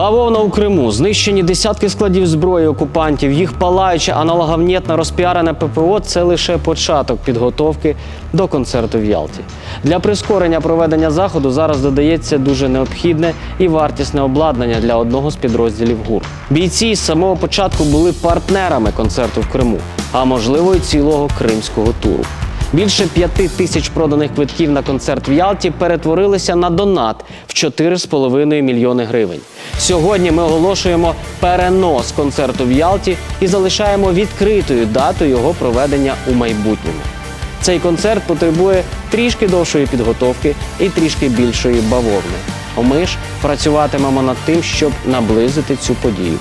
Бавовна у Криму, знищені десятки складів зброї окупантів, їх палаюче аналоговнєтне розпіарене ППО це лише початок підготовки до концерту в Ялті. Для прискорення проведення заходу зараз додається дуже необхідне і вартісне обладнання для одного з підрозділів ГУР. Бійці з самого початку були партнерами концерту в Криму, а можливо і цілого кримського туру. Більше п'яти тисяч проданих квитків на концерт в Ялті перетворилися на донат в 4,5 мільйони гривень. Сьогодні ми оголошуємо перенос концерту в Ялті і залишаємо відкритою дату його проведення у майбутньому. Цей концерт потребує трішки довшої підготовки і трішки більшої бавовни. Ми ж працюватимемо над тим, щоб наблизити цю подію.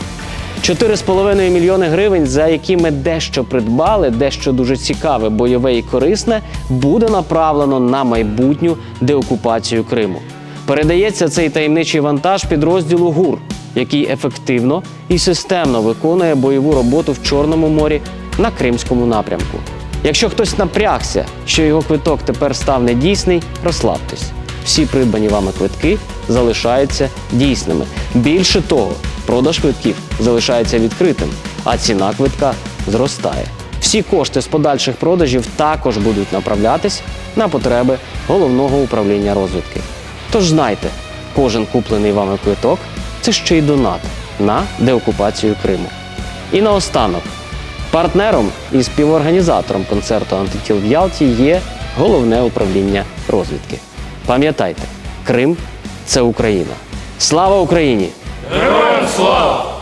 4,5 мільйони гривень, за які ми дещо придбали, дещо дуже цікаве, бойове і корисне, буде направлено на майбутню деокупацію Криму. Передається цей таємничий вантаж підрозділу ГУР, який ефективно і системно виконує бойову роботу в Чорному морі на Кримському напрямку. Якщо хтось напрягся, що його квиток тепер став недійсний, розслабтесь. Всі придбані вами квитки залишаються дійсними. Більше того, продаж квитків залишається відкритим, а ціна квитка зростає. Всі кошти з подальших продажів також будуть направлятись на потреби головного управління розвідки. Тож знайте, кожен куплений вами квиток це ще й донат на деокупацію Криму. І наостанок, партнером і співорганізатором концерту Антитіл в Ялті є головне управління розвідки. Пам'ятайте, Крим це Україна. Слава Україні! Героям слава!